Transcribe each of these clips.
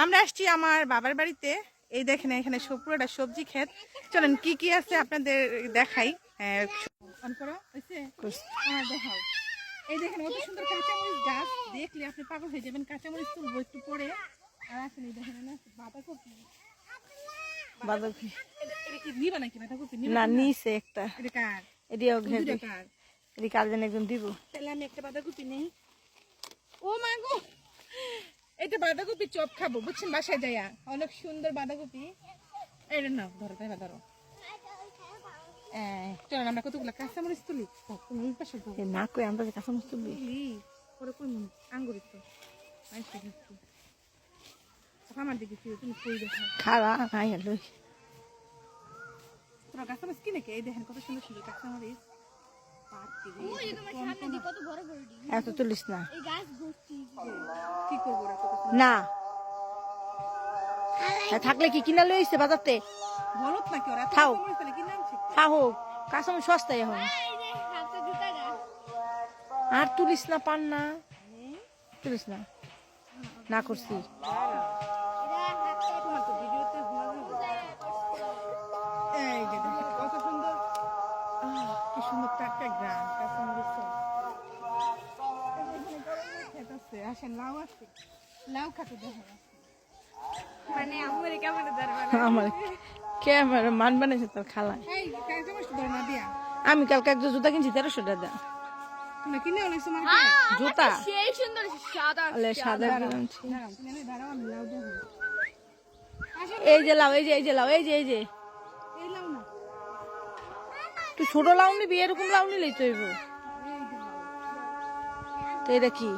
আমরা আসছি আমার বাবার বাড়িতে। এই দেখেন এখানে সব- পুরোটা সবজি ক্ষেত। চলেন কি কি আছে আপনাদের দেখাই? হ্যাঁ। এই দেখেন কত সুন্দর কাঁচামরিচ গাছ। দেখলে আপনি পাগল হয়ে যাবেন কাঁচামরিচ তুলবো একটু পরে। আর আসেন এই দেখেন না বাঁধাকপি। বাঁধাকপি। নিবা নাকি বাঁধাকপি? না নিছে একটা। এটা কার? কার? যেন একজন দিব। তাহলে আমি একটা বাঁধাকপি নেই। ও মা গো! এটা বাঁধাকপি চপ খাব বুঝছেন? বাসায় যাইয়া। অনেক সুন্দর বাঁধাকপি। এটা নাও ধরো তাই ধরো। এই, আমরা কতগুলো কাঁচামরিচ তুলি? না কই আমরা যে তুলি পরে কোন আঙ্গুরি তো। আমার দিকে তুমি কই দেখো। খারা নাই লই তোরা কাঁচামরিচ কিনে কে? এই দেখেন কত সুন্দর সুন্দর কাঁচামরিচ। এত তুলিস না। এই গাছ না। থাকলে কি কিনা লইছে বাজারতে? বলত নাকি ওরা? এত খাও। কাঁচামরিচ তাহলে কিনে আনছে? খা হোক কাঁচা মুচ সস্তা এখন আর তুলিস না পান না। তুলিস না। না করছি। কি সুন্দর টাটকা গ্রাম খেত আছে আসেন লাউ আছে। লাউ খাতে দেখেন মানে আমার ক্যামেরা ধরবা আমার ক্যামেরা মান বানাইছে তোর খালায় আমি কালকে একজন জুতা কিনছি তেরোশো টাকা। মানে জুতা? সাদা দেখো এই যে লাউ এই যে এই যে লাউ এই যে এই যে। এই লাউ না। তুই ছোট লাউ নিবি এরকম লাউ নিলেই তো এটা কি?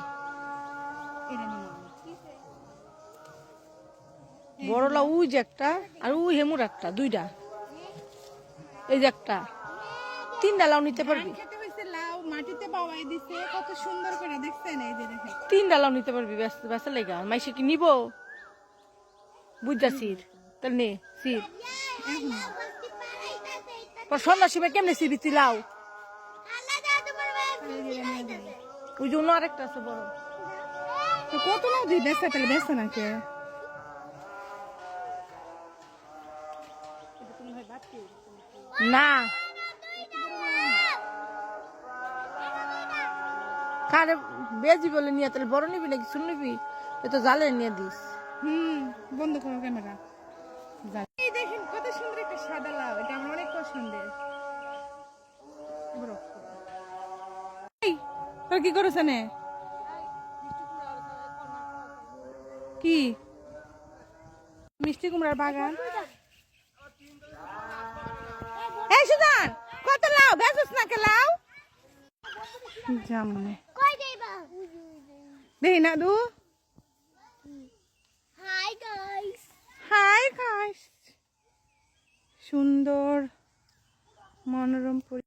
নাও। উই যে একটা আর উই হেমুর একটা দুইটা। এই যে একটা। তিনটা লাউ নিতে পারবি? খেতে হয়েছে লাউ মাটিতে বাবাই দিছে কত সুন্দর করে দেখছেন এই যে দেখেন। তিনটা লাউ নিতে পারবি ব্যস্ত ব্যস্ত লেগা। মাইসে কি নিব? বুঝা সির তাহলে নে সির। পর কেমনে সিবি তুই লাউ? ওই জন্য আরেকটা আছে বড়। তো কত লাউ দিই বেসা তাহলে বেসা নাকি? না। কারে বেজি বলে নিয়ে তাহলে বড় নিবি নাকি শুন নিবি? এ তো জালের নিয়ে দিস। হুম বন্ধ করো ক্যামেরা। এই দেখেন কত সুন্দর একটা সাদা লাউ এটা আমার অনেক পছন্দের। কি করছ কি? মিষ্টি কুমড়ার বাগান। এই সুদান কত লাউ বেচছ না কে লাউ জামনে দেখি না দু। Hi guys. Hi guys. সুন্দর মনোরম